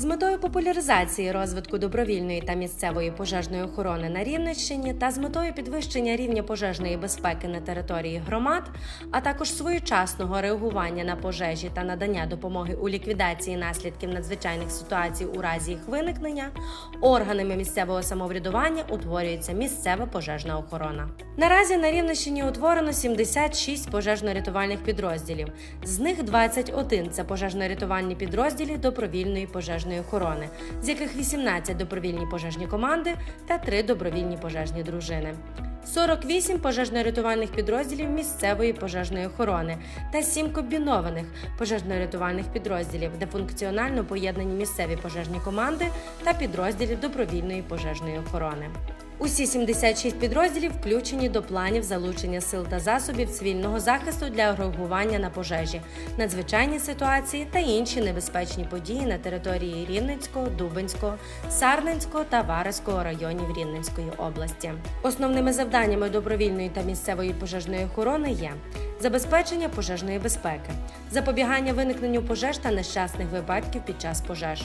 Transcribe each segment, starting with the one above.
З метою популяризації розвитку добровільної та місцевої пожежної охорони на Рівненщині та з метою підвищення рівня пожежної безпеки на території громад, а також своєчасного реагування на пожежі та надання допомоги у ліквідації наслідків надзвичайних ситуацій у разі їх виникнення, органами місцевого самоврядування утворюється місцева пожежна охорона. Наразі на Рівненщині утворено 76 пожежно-рятувальних підрозділів. З них 21 – це пожежно-рятувальні підрозділі добровільної пожежної охорони, з яких 18 добровільні пожежні команди та 3 добровільні пожежні дружини. 48 пожежно-рятувальних підрозділів місцевої пожежної охорони та 7 комбінованих пожежно-рятувальних підрозділів, де функціонально поєднані місцеві пожежні команди та підрозділі добровільної пожежної охорони. Усі 76 підрозділів включені до планів залучення сил та засобів цивільного захисту для реагування на пожежі, надзвичайні ситуації та інші небезпечні події на території Рівненського, Дубенського, Сарненського та Вареського районів Рівненської області. Основними завданнями добровільної та місцевої пожежної охорони є забезпечення пожежної безпеки, запобігання виникненню пожеж та нещасних випадків під час пожеж,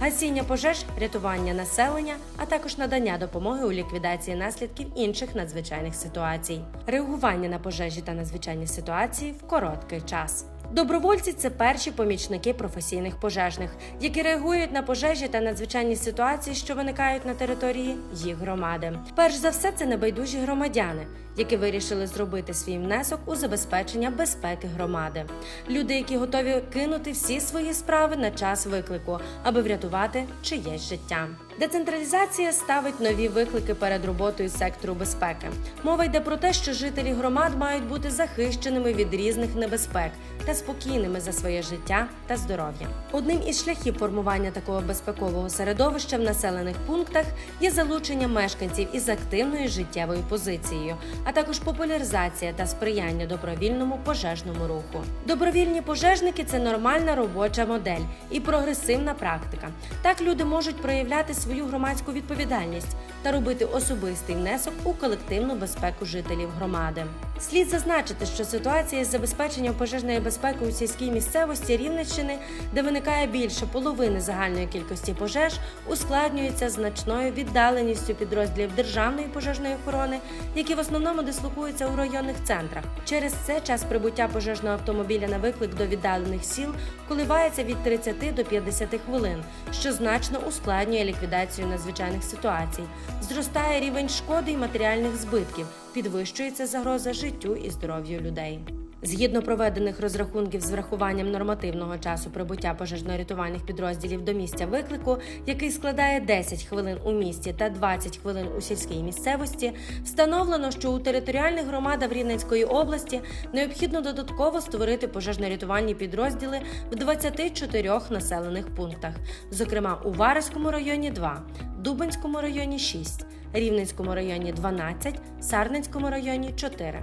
гасіння пожеж, рятування населення, а також надання допомоги у ліквідації наслідків інших надзвичайних ситуацій, реагування на пожежі та надзвичайні ситуації в короткий час. Добровольці це перші помічники професійних пожежних, які реагують на пожежі та надзвичайні ситуації, що виникають на території їх громади. Перш за все, це небайдужі громадяни, які вирішили зробити свій внесок у забезпечення безпеки громади. Люди, які готові кинути всі свої справи на час виклику, аби врятувати чиєсь життя. Децентралізація ставить нові виклики перед роботою сектору безпеки. Мова йде про те, що жителі громад мають бути захищеними від різних небезпек та спокійними за своє життя та здоров'я. Одним із шляхів формування такого безпекового середовища в населених пунктах є залучення мешканців із активною життєвою позицією, а також популяризація та сприяння добровільному пожежному руху. Добровільні пожежники це нормальна робоча модель і прогресивна практика. Так люди можуть проявляти свою громадську відповідальність та робити особистий внесок у колективну безпеку жителів громади. Слід зазначити, що ситуація з забезпеченням пожежної безпеки у сільській місцевості Рівненщини, де виникає більше половини загальної кількості пожеж, ускладнюється значною віддаленістю підрозділів державної пожежної охорони, які в основному дислокуються у районних центрах. Через це час прибуття пожежного автомобіля на виклик до віддалених сіл коливається від 30 до 50 хвилин, що значно ускладнює ліквідацію надзвичайних ситуацій. Зростає рівень шкоди і матеріальних збитків, підвищується загроза життю і здоров'ю людей. Згідно проведених розрахунків з врахуванням нормативного часу прибуття пожежно-рятувальних підрозділів до місця виклику, який складає 10 хвилин у місті та 20 хвилин у сільській місцевості, встановлено, що у територіальних громадах Рівненської області необхідно додатково створити пожежно-рятувальні підрозділи в 24 населених пунктах, зокрема у Вареському районі 2, Дубинському районі 6, Рівненському районі 12, Сарненському районі 4.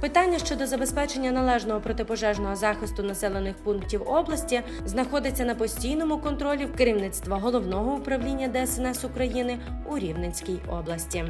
Питання щодо забезпечення належного протипожежного захисту населених пунктів області знаходиться на постійному контролі в керівництва головного управління ДСНС України у Рівненській області.